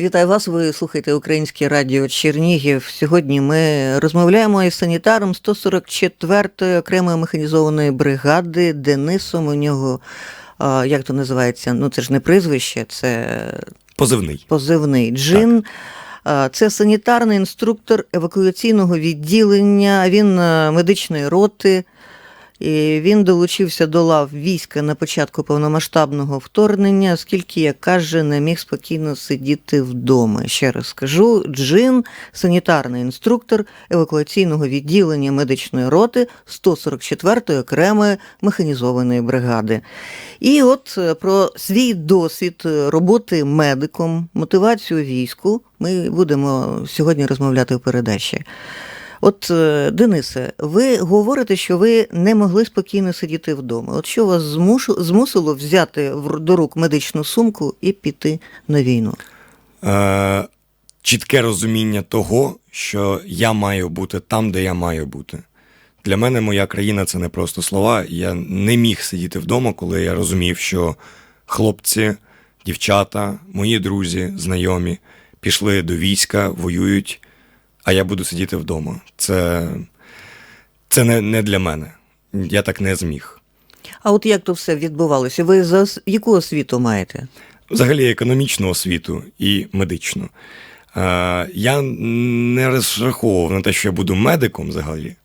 Вітаю вас. Ви слухаєте Українське радіо Чернігів. Сьогодні ми розмовляємо із санітаром 144-ї окремої механізованої бригади Денисом. У нього як то називається? Ну це ж не прізвище, це Позивний. позивний джин. А, Це санітарний інструктор евакуаційного відділення. Він медичної роти. І він долучився до лав війська на початку повномасштабного вторгнення, оскільки, як каже, не міг спокійно сидіти вдома. Ще раз скажу: Джин, санітарний інструктор евакуаційного відділення медичної роти 144-ї окремої механізованої бригади. І от е, про свій досвід роботи медиком, мотивацію війську ми будемо сьогодні розмовляти в передачі. От, е, Денисе, ви говорите, що ви не могли спокійно сидіти вдома. От що вас змусило взяти до рук медичну сумку і піти на війну? Е, чітке розуміння того, що я маю бути там, де я маю бути. Для мене моя країна це не просто слова. Я не міг сидіти вдома, коли я розумів, що хлопці, дівчата, мої друзі, знайомі пішли до війська, воюють, а я буду сидіти вдома. Це, це не, не для мене. Я так не зміг. А от як то все відбувалося? Ви за яку освіту маєте? взагалі економічну освіту і медичну. Е, я не розраховував на те, що я буду медиком взагалі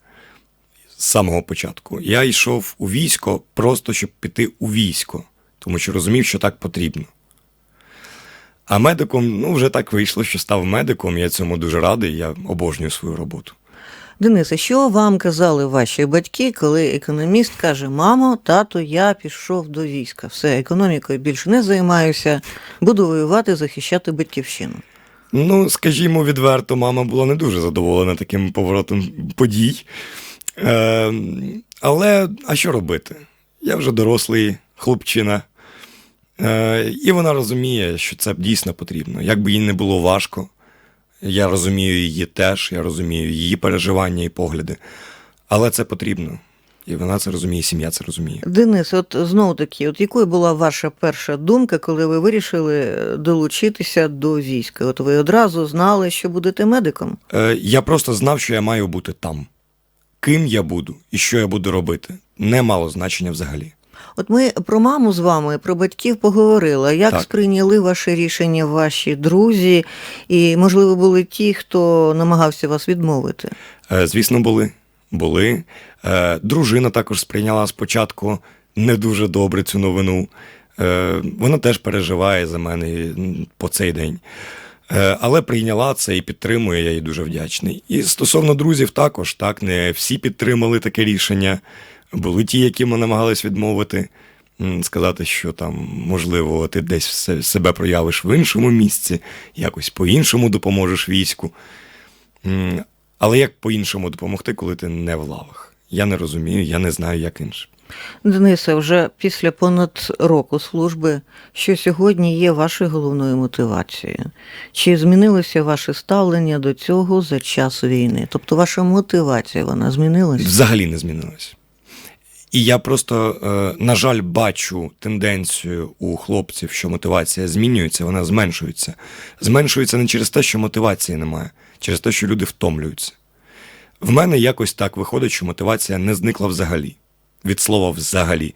з самого початку. Я йшов у військо просто щоб піти у військо, тому що розумів, що так потрібно. А медиком, ну, вже так вийшло, що став медиком. Я цьому дуже радий, я обожнюю свою роботу. Денисе, що вам казали ваші батьки, коли економіст каже: Мамо, тато, я пішов до війська. Все, економікою більше не займаюся, буду воювати, захищати батьківщину. Ну, скажімо відверто, мама була не дуже задоволена таким поворотом подій. Е, але а що робити? Я вже дорослий хлопчина. Е, і вона розуміє, що це дійсно потрібно. Як би їй не було важко, я розумію її теж, я розумію її переживання і погляди. Але це потрібно. І вона це розуміє, і сім'я це розуміє. Денис, от знову таки, от якою була ваша перша думка, коли ви вирішили е, долучитися до війська? От ви одразу знали, що будете медиком? Е, я просто знав, що я маю бути там. Ким я буду і що я буду робити, не мало значення взагалі. От ми про маму з вами, про батьків поговорили. Як Так. сприйняли ваше рішення ваші друзі, і, можливо, були ті, хто намагався вас відмовити? Е, Звісно, були. Були. Е, Дружина також сприйняла спочатку не дуже добре цю новину. Е, Вона теж переживає за мене по цей день. Але прийняла це і підтримує, я їй дуже вдячний. І стосовно друзів, також так, не всі підтримали таке рішення. Були ті, які ми намагались відмовити, сказати, що там, можливо, ти десь себе проявиш в іншому місці, якось по-іншому допоможеш війську. Але як по-іншому допомогти, коли ти не в лавах? Я не розумію, я не знаю, як інше. Денисе, вже після понад року служби, що сьогодні є вашою головною мотивацією? Чи змінилося ваше ставлення до цього за час війни? Тобто ваша мотивація вона змінилася? Взагалі не змінилось. І я просто, е, на жаль, бачу тенденцію у хлопців, що мотивація змінюється, вона зменшується. Зменшується не через те, що мотивації немає, через те, що люди втомлюються. В мене якось так виходить, що мотивація не зникла взагалі. Від слова взагалі.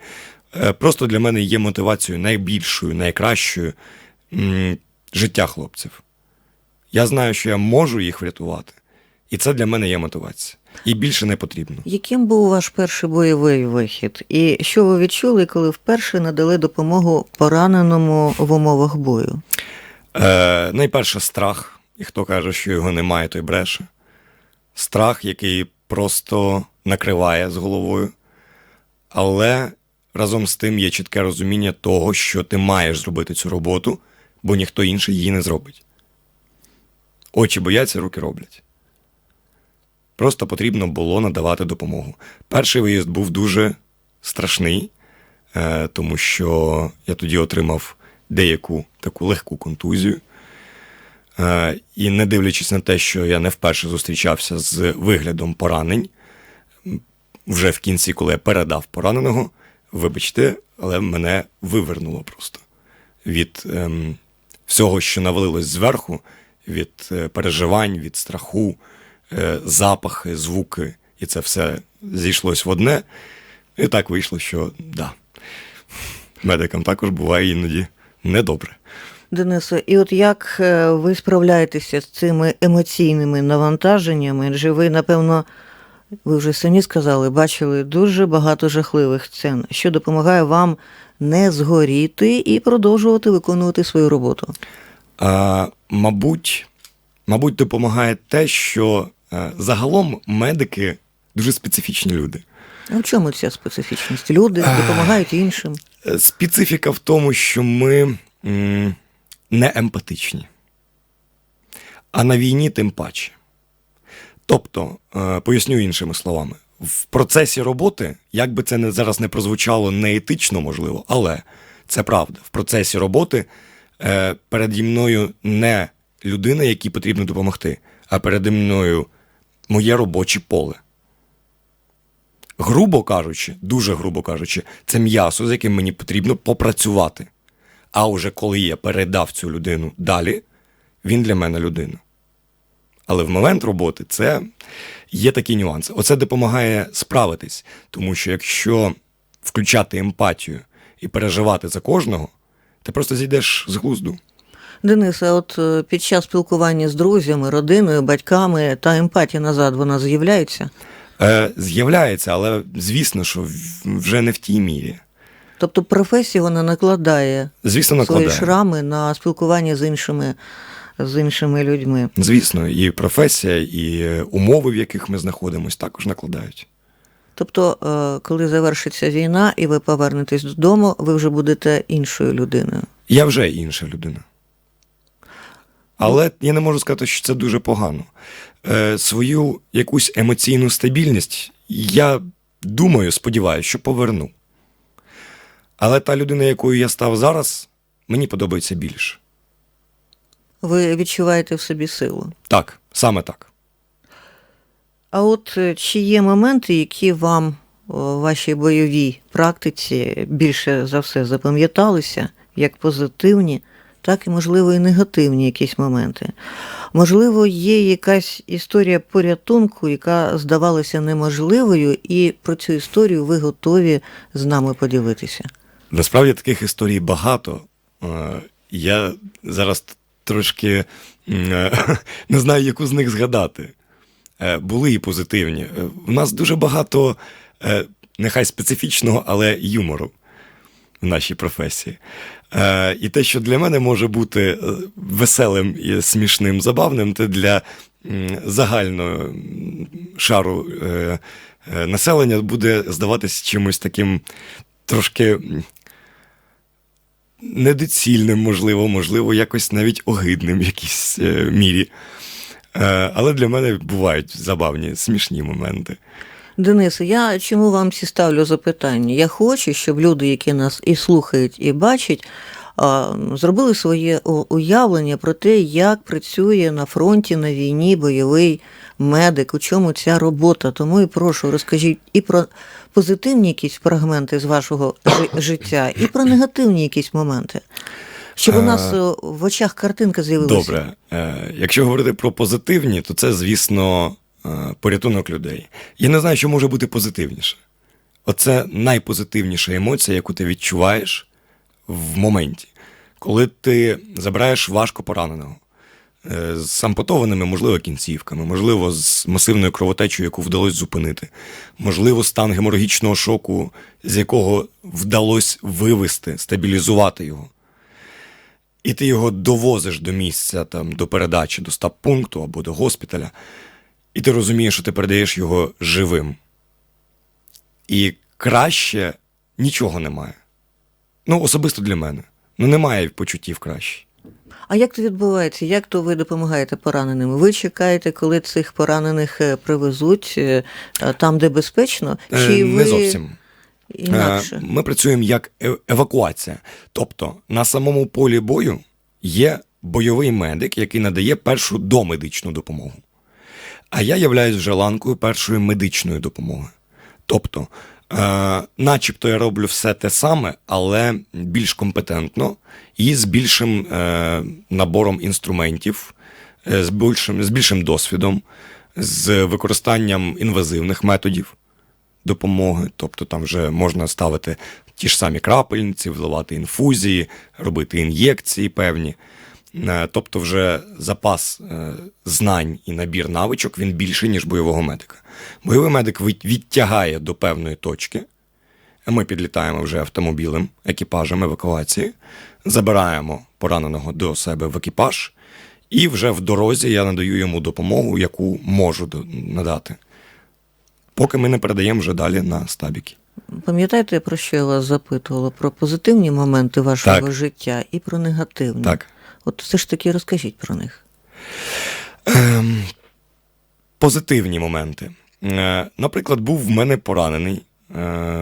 Е, Просто для мене є мотивацією найбільшою, найкращою життя хлопців. Я знаю, що я можу їх врятувати, і це для мене є мотивація. І більше не потрібно. Яким був ваш перший бойовий вихід? І що ви відчули, коли вперше надали допомогу пораненому в умовах бою? Е, найперше страх, і хто каже, що його немає, той бреше. Страх, який просто накриває з головою. Але разом з тим є чітке розуміння того, що ти маєш зробити цю роботу, бо ніхто інший її не зробить. Очі бояться, руки роблять. Просто потрібно було надавати допомогу. Перший виїзд був дуже страшний, е, тому що я тоді отримав деяку таку легку контузію. Е, І не дивлячись на те, що я не вперше зустрічався з виглядом поранень, вже в кінці, коли я передав пораненого, вибачте, але мене вивернуло просто від ем, всього, що навалилось зверху, від е, переживань, від страху, запахи, звуки, і це все зійшлось в одне. І так вийшло, що да, медикам також буває іноді недобре. Денисе, і от як е, ви справляєтеся з цими емоційними навантаженнями? Адже ви, напевно, ви вже самі сказали, бачили дуже багато жахливих сцен, що допомагає вам не згоріти і продовжувати виконувати свою роботу. А, мабуть, мабуть, допомагає те, що е, загалом медики дуже специфічні люди. А в чому ця специфічність? Люди допомагають іншим. Е, Специфіка в тому, що ми не емпатичні, а на війні тим паче. Тобто, е, поясню іншими словами, в процесі роботи, як би це зараз не прозвучало неетично, можливо, але це правда. В процесі роботи е, переді мною не людина, якій потрібно допомогти, а переді мною моє робоче поле. Грубо кажучи, дуже грубо кажучи, це м'ясо, з яким мені потрібно попрацювати. А уже коли я передав цю людину далі, він для мене людина. Але в момент роботи це є такі нюанси. Оце допомагає справитись, тому що якщо включати емпатію і переживати за кожного, ти просто зійдеш з глузду. Денисе, а от е, під час спілкування з друзями, родиною, батьками та емпатія назад вона з'являється? Е, з'являється, але звісно, що вже не в тій мірі. Тобто професія вона накладає Звісно, свої шрами на спілкування з іншими, з іншими людьми. Звісно, і професія, і е, умови, в яких ми знаходимося, також накладають. Тобто, е, коли завершиться війна і ви повернетесь додому, ви вже будете іншою людиною. Я вже інша людина. Але я не можу сказати, що це дуже погано. Е, свою якусь емоційну стабільність я думаю, сподіваюся, що поверну. Але та людина, якою я став зараз, мені подобається більше. Ви відчуваєте в собі силу. Так, саме так. А от е, чи є моменти, які вам в вашій бойовій практиці більше за все запам'яталися, як позитивні, так і, можливо, і негативні якісь моменти? Можливо, є якась історія порятунку, яка здавалася неможливою, і про цю історію ви готові з нами поділитися. Насправді таких історій багато. Е, Я зараз трошки е, не знаю, яку з них згадати. Е, Були і позитивні. У нас дуже багато, нехай специфічного, але юмору в нашій професії. Е, І те, що для мене може бути е, веселим і смішним, забавним, це для загального шару е, е, населення буде здаватися чимось таким трошки недоцільним, можливо, можливо, якось навіть огидним в якійсь е, мірі. Е, але для мене бувають забавні, смішні моменти. Денисе, я чому вам всі ставлю запитання? Я хочу, щоб люди, які нас і слухають, і бачать, зробили своє уявлення про те, як працює на фронті, на війні бойовий медик, у чому ця робота. Тому і прошу, розкажіть і про позитивні якісь фрагменти з вашого життя, і про негативні якісь моменти. Щоб у нас Е, е, в очах картинка з'явилася. Добре. Е, якщо говорити про позитивні, то це, звісно, е, порятунок людей. Я не знаю, що може бути позитивніше. Оце найпозитивніша емоція, яку ти відчуваєш в моменті, коли ти забираєш важко пораненого. е, З ампутованими, можливо, кінцівками, можливо, з масивною кровотечею, яку вдалося зупинити, можливо, стан геморагічного шоку, з якого вдалося вивести, стабілізувати його і ти його довозиш до місця, там, до передачі, до стаб-пункту або до госпіталя, і ти розумієш, що ти передаєш його живим. І краще нічого немає. Ну, особисто для мене. Ну, немає почуттів краще. А як це відбувається? Як то ви допомагаєте пораненим? Ви чекаєте, коли цих поранених е, привезуть е, е, там, де безпечно? Е, Чи Не ви зовсім. інакше? Ми працюємо як евакуація. Тобто на самому полі бою є бойовий медик, який надає першу домедичну допомогу. А я являюсь вже ланкою першої медичної допомоги. Тобто Е, начебто я роблю все те саме, але більш компетентно і з більшим е, набором інструментів, е, з, більшим, з більшим досвідом, з використанням інвазивних методів допомоги. Тобто там вже можна ставити ті ж самі крапельниці, вливати інфузії, робити ін'єкції певні. Е, Тобто, вже запас е, знань і набір навичок він більший, ніж бойового медика. Бойовий медик відтягає до певної точки. Ми підлітаємо вже автомобілем, екіпажем евакуації, забираємо пораненого до себе в екіпаж, і вже в дорозі я надаю йому допомогу, яку можу надати. Поки ми не передаємо вже далі на стабіки. Пам'ятаєте, про що я вас запитувала? Про позитивні моменти вашого Так. життя і про негативні. Так. От все ж таки розкажіть про них. Ем, позитивні моменти. Е, наприклад, був в мене поранений, е,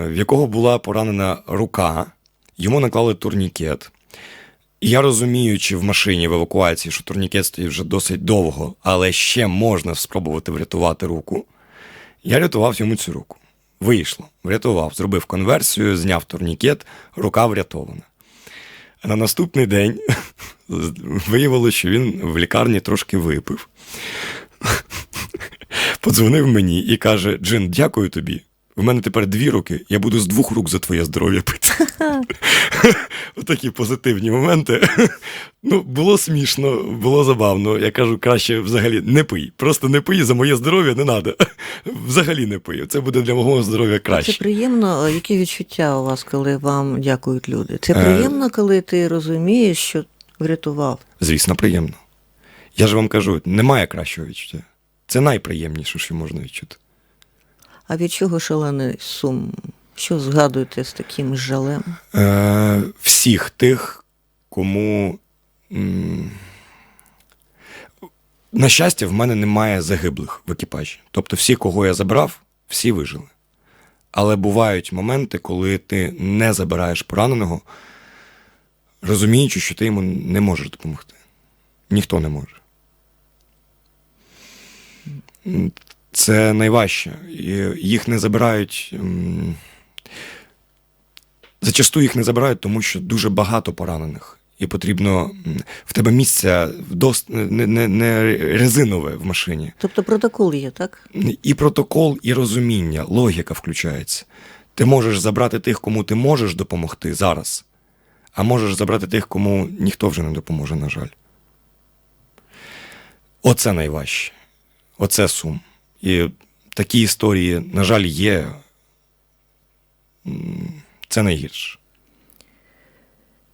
в якого була поранена рука, йому наклали турнікет. І я розуміючи в машині в евакуації, що турнікет стоїть вже досить довго, але ще можна спробувати врятувати руку. Я рятував йому цю руку. Вийшло, врятував, зробив конверсію, зняв турнікет, рука врятована. На наступний день виявилося, що він в лікарні трошки випив. Подзвонив мені і каже: Джин, дякую тобі. В мене тепер дві руки, я буду з двох рук за твоє здоров'я пити. Отакі позитивні моменти. Ну, було смішно, було забавно. Я кажу, краще взагалі не пий. Просто не пий за моє здоров'я не треба. Взагалі не пий. Це буде для мого здоров'я Це краще. приємно, які відчуття у вас, коли вам дякують люди? Це Е. приємно, коли ти розумієш, що врятував. Звісно, приємно. Я ж вам кажу, немає кращого відчуття. Це найприємніше, що можна відчути. А від чого шалений сум? Що згадуєте з таким жалем? Е, всіх тих, кому. На щастя, в мене немає загиблих в екіпажі. Тобто, всі, кого я забрав, всі вижили. Але бувають моменти, коли ти не забираєш пораненого, розуміючи, що ти йому не можеш допомогти. Ніхто не може. Це найважче. Їх не забирають. Зачасту їх не забирають, тому що дуже багато поранених. І потрібно в тебе місця дос, не, не, не резинове в машині. Тобто протокол є, так? І протокол, і розуміння, логіка включається. Ти можеш забрати тих, кому ти можеш допомогти зараз, а можеш забрати тих, кому ніхто вже не допоможе, на жаль. Оце найважче. Оце сум. І такі історії, на жаль, є. Це найгірше.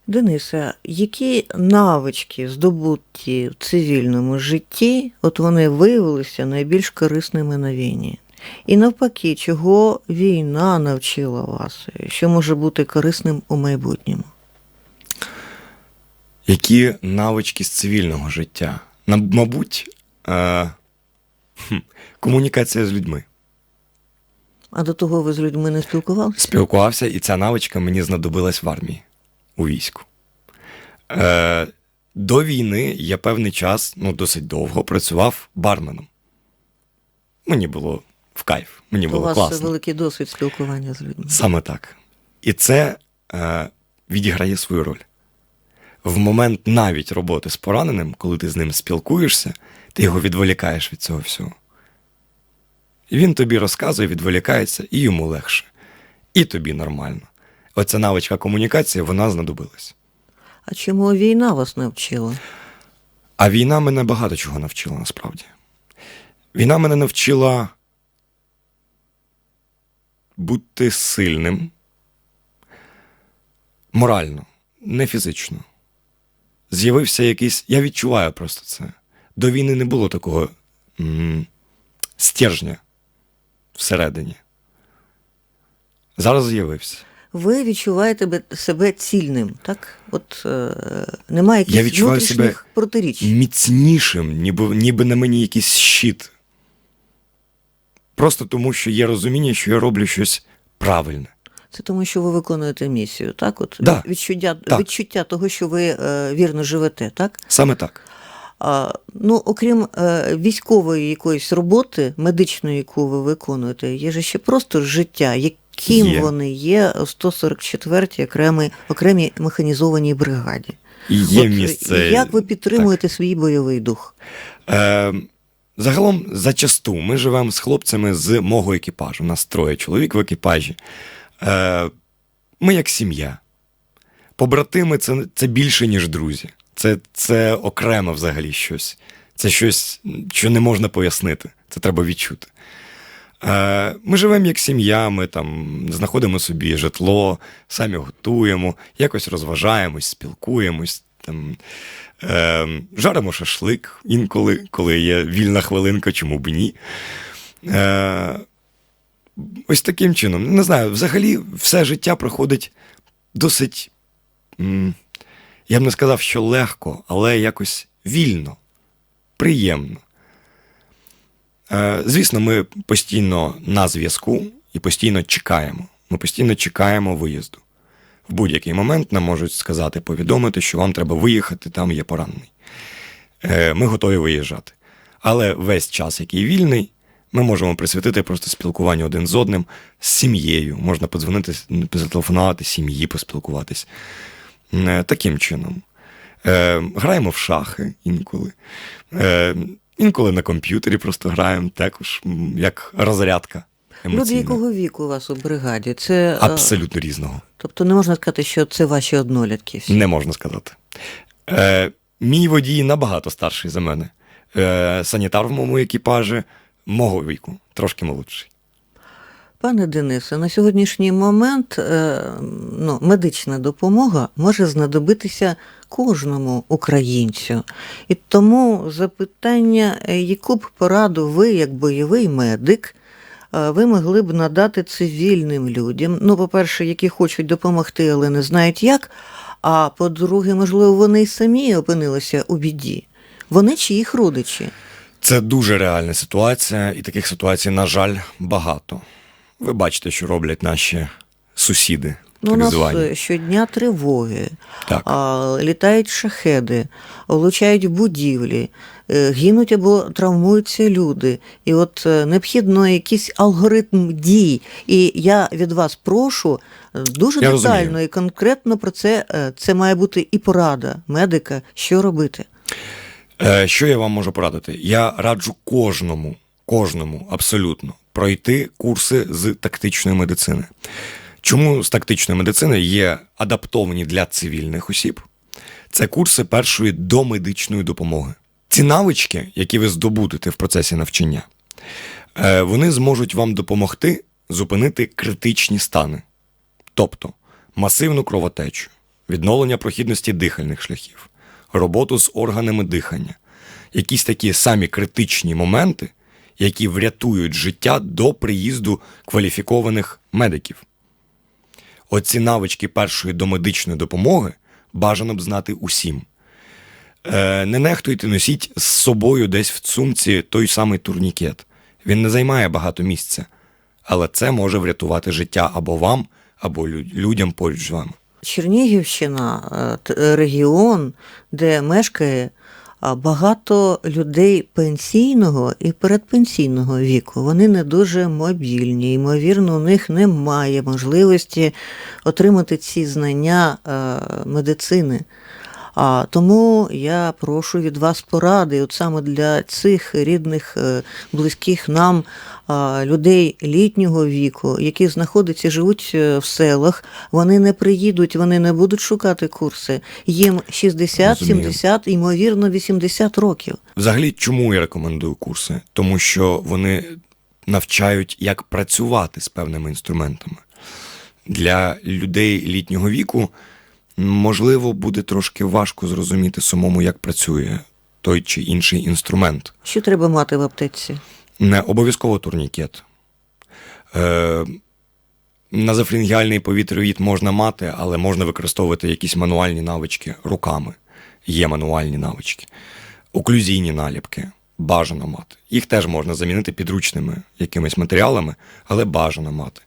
Денисе, які навички здобуті в цивільному житті, от вони виявилися найбільш корисними на війні? І навпаки, чого війна навчила вас, що може бути корисним у майбутньому? Які навички з цивільного життя? Мабуть, е, хм, комунікація з людьми. А до того ви з людьми не спілкувалися? Спілкувався, і ця навичка мені знадобилась в армії у війську. Е, до війни я певний час, ну досить довго, працював барменом. Мені було в кайф, мені У було вас класно. великий досвід спілкування з людьми. Саме так. І це е, відіграє свою роль. В момент навіть роботи з пораненим, коли ти з ним спілкуєшся, ти його відволікаєш від цього всього. І він тобі розказує, відволікається, і йому легше. І тобі нормально. Оця навичка комунікації, вона знадобилась. А чому війна вас навчила? А війна мене багато чого навчила насправді. Війна мене навчила бути сильним морально, не фізично. З'явився якийсь. Я відчуваю просто це. До війни не було такого м- стержня всередині. Зараз з'явився. Ви відчуваєте себе цільним, так? От е, немає якихось Я відчуваю себе протиріч. міцнішим, ніби, ніби на мені якийсь щит. Просто тому, що є розуміння, що я роблю щось правильне. Це тому, що ви виконуєте місію, так? От Да. відчуття, Так. відчуття того, що ви е, вірно живете, так? Саме так. Ну, окрім е, військової якоїсь роботи, медичної, яку ви виконуєте, є ж ще просто життя. Які Ким Є. вони є у 144-й окремій, окремій механізованій бригаді? Є От місце. Як ви підтримуєте свій бойовий дух? Е, загалом, зачасту, ми живемо з хлопцями з мого екіпажу. У нас троє чоловік в екіпажі. Е, ми як сім'я. Побратими це, це більше, ніж друзі. Це, це окремо взагалі щось. Це щось, що не можна пояснити. Це треба відчути. Е, Ми живемо як сім'я, ми там знаходимо собі житло, самі готуємо, якось розважаємось, спілкуємось, там, е, жаримо шашлик інколи, коли є вільна хвилинка, чому б ні. Е, ось таким чином. Не знаю, взагалі все життя проходить досить, я б не сказав, що легко, але якось вільно, приємно. Е, Звісно, ми постійно на зв'язку і постійно чекаємо. Ми постійно чекаємо виїзду. В будь-який момент нам можуть сказати, повідомити, що вам треба виїхати, там є поранений. Е, Ми готові виїжджати. Але весь час, який вільний, ми можемо присвятити просто спілкуванню один з одним, з сім'єю. Можна подзвонити, зателефонувати сім'ї, поспілкуватись. Е, Таким чином. Е, Граємо в шахи інколи. Е, Інколи на комп'ютері просто граємо, також як розрядка. Люди якого віку у вас у бригаді? Це е, Абсолютно різного. тобто не можна сказати, що це ваші однолітки. всі? Не можна сказати. Е, мій водій набагато старший за мене. Е, санітар в моєму екіпажі мого віку, трошки молодший. Пане Денисе, на сьогоднішній момент е, ну, медична допомога може знадобитися кожному українцю. І тому запитання, е, яку б пораду ви, як бойовий медик, е, ви могли б надати цивільним людям. Ну, по-перше, які хочуть допомогти, але не знають як. А по-друге, можливо, вони й самі опинилися у біді. Вони чи їх родичі? Це дуже реальна ситуація, і таких ситуацій, на жаль, багато. Ви бачите, що роблять наші сусіди, Ну, у нас звані. е, щодня тривоги, Так. а, літають шахеди, влучають будівлі, е, гинуть або травмуються люди. І от е, необхідно якийсь алгоритм дій. І я від вас прошу дуже Я детально розумію. і конкретно про це. Це має бути і порада медика, що робити. Що я вам можу порадити? Я раджу кожному, кожному абсолютно пройти курси з тактичної медицини. Чому з тактичної медицини є адаптовані для цивільних осіб? Це курси першої домедичної допомоги. Ці навички, які ви здобудете в процесі навчання, е, вони зможуть вам допомогти зупинити критичні стани, тобто масивну кровотечу, відновлення прохідності дихальних шляхів, роботу з органами дихання, якісь такі самі критичні моменти, які врятують життя до приїзду кваліфікованих медиків. Оці навички першої домедичної допомоги бажано б знати усім. Е, не нехтуйте, носіть з собою десь в сумці той самий турнікет. Він не займає багато місця, але це може врятувати життя або вам, або людям поруч з вами. Чернігівщина е, регіон, де мешкає багато людей пенсійного і передпенсійного віку. Вони не дуже мобільні. Ймовірно, у них немає можливості отримати ці знання е, медицини. А тому я прошу від вас поради, от саме для цих рідних, е, близьких нам людей літнього віку, які знаходяться, живуть е, в селах. Вони не приїдуть, вони не будуть шукати курси. Їм 60, Розумію. 70, ймовірно, 80 років. Взагалі, чому я рекомендую курси? Тому що вони навчають, як працювати з певними інструментами. Для людей літнього віку, можливо, буде трошки важко зрозуміти самому, як працює той чи інший інструмент. Що треба мати в аптеці? Не обов'язково турнікет. Е, назофлінгіальний повітрявід можна мати, але можна використовувати якісь мануальні навички руками. Є мануальні навички. Оклюзійні наліпки бажано мати. Їх теж можна замінити підручними якимись матеріалами, але бажано мати.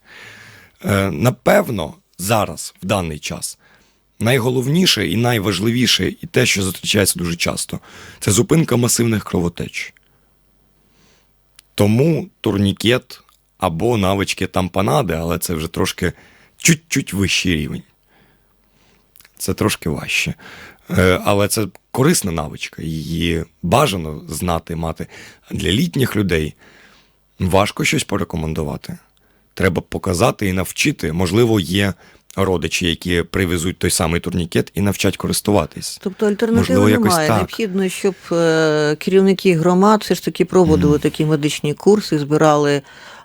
Е, напевно, зараз, в даний час, найголовніше і найважливіше, і те, що зустрічається дуже часто, це зупинка масивних кровотеч. Тому турнікет або навички тампонади, але це вже трошки чуть-чуть вищий рівень. Це трошки важче. Е, Але це корисна навичка, її бажано знати, мати. Для літніх людей важко щось порекомендувати. Треба показати і навчити. Можливо, є родичі, які привезуть той самий турнікет і навчать користуватись. Тобто альтернативи Можливо, немає. так. Необхідно, щоб е, керівники громад все ж таки проводили такі медичні курси, збирали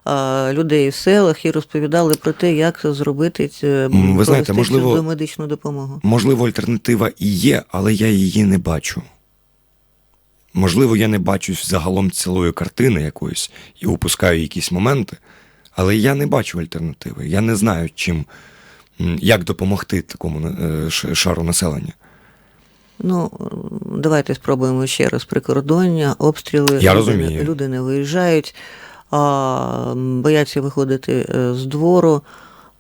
е, людей в селах і розповідали про те, як зробити ви знаєте, можливо- цю медичну допомогу. Можливо, альтернатива і є, але я її не бачу. Можливо, я не бачу загалом цілої картини якоїсь і упускаю якісь моменти, але я не бачу альтернативи. Я не знаю, чим, як допомогти такому е, шару населення. Ну, давайте спробуємо ще раз прикордоння, обстріли. Я люди, розумію. Не, люди не виїжджають, а, бояться виходити е, з двору.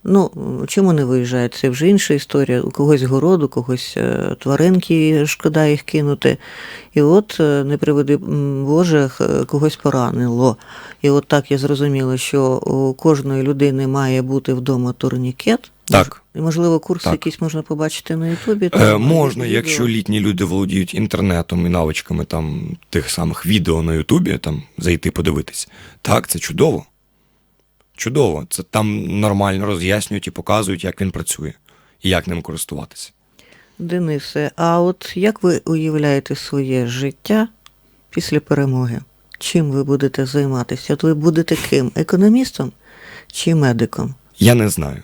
Ну, чому не виїжджають? Це вже інша історія. У когось город, у когось е, тваринки, шкода їх кинути. І от, не приведи Боже, когось поранило. І от так я зрозуміла, що у кожної людини має бути вдома турнікет. Так. І, можливо, курси Так. якісь можна побачити на Ютубі. Е, можна, відео. якщо літні люди володіють інтернетом і навичками там, тих самих відео на Ютубі, там зайти подивитись. Так, це чудово. Чудово. Це там нормально роз'яснюють і показують, як він працює і як ним користуватися. Денисе, а от як ви уявляєте своє життя після перемоги? Чим ви будете займатися? От ви будете ким? Економістом чи медиком? Я не знаю.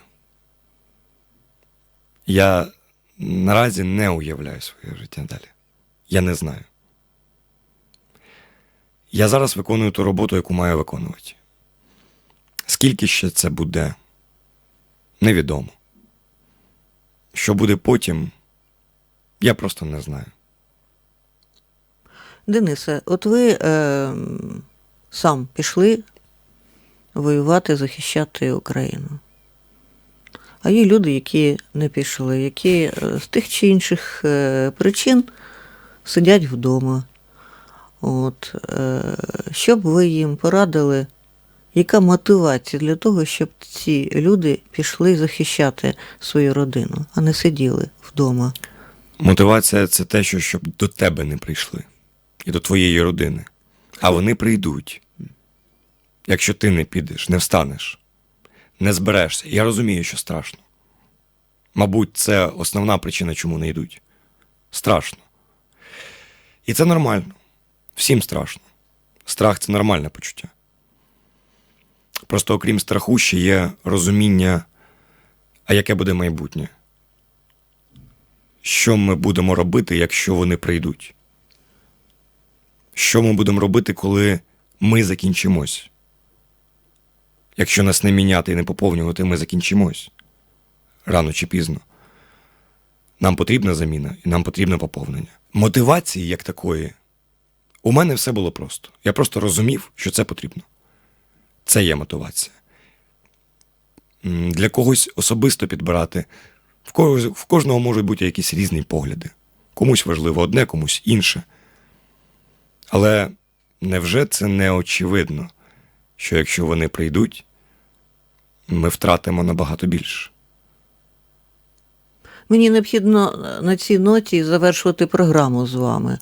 Я наразі не уявляю своє життя далі. Я не знаю. Я зараз виконую ту роботу, яку маю виконувати. Скільки ще це буде, невідомо. Що буде потім, я просто не знаю. Денисе, от ви е, сам пішли воювати, захищати Україну. А є люди, які не пішли, які е, з тих чи інших е, причин сидять вдома. От, е, що б ви їм порадили, яка мотивація для того, щоб ці люди пішли захищати свою родину, а не сиділи вдома? Мотивація це те, що щоб до тебе не прийшли і до твоєї родини. А вони прийдуть. Якщо ти не підеш, не встанеш, не зберешся. Я розумію, що страшно. Мабуть, це основна причина, чому не йдуть. Страшно. І це нормально. Всім страшно. Страх це нормальне почуття. Просто окрім страху, ще є розуміння, а яке буде майбутнє що ми будемо робити, якщо вони прийдуть? Що ми будемо робити, коли ми закінчимось? Якщо нас не міняти і не поповнювати, ми закінчимось рано чи пізно. Нам потрібна заміна і нам потрібне поповнення. Мотивації як такої. У мене все було просто. Я просто розумів, що це потрібно. Це є мотивація. Для когось особисто підбирати в кожного можуть бути якісь різні погляди. Комусь важливо одне, комусь інше. Але невже це не очевидно, що якщо вони прийдуть, ми втратимо набагато більше? Мені необхідно на цій ноті завершувати програму з вами.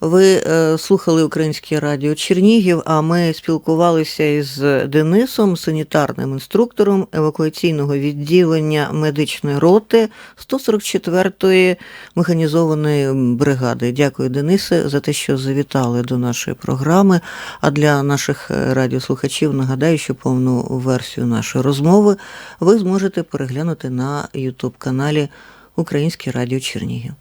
Ви е, слухали Українське радіо Чернігів, а ми спілкувалися із Денисом, санітарним інструктором евакуаційного відділення медичної роти 144-ї механізованої бригади. Дякую, Денисе, за те, що завітали до нашої програми. А для наших е, радіослухачів нагадаю, що повну версію нашої розмови ви зможете переглянути на Ютуб каналі Українське Радіо Чернігів.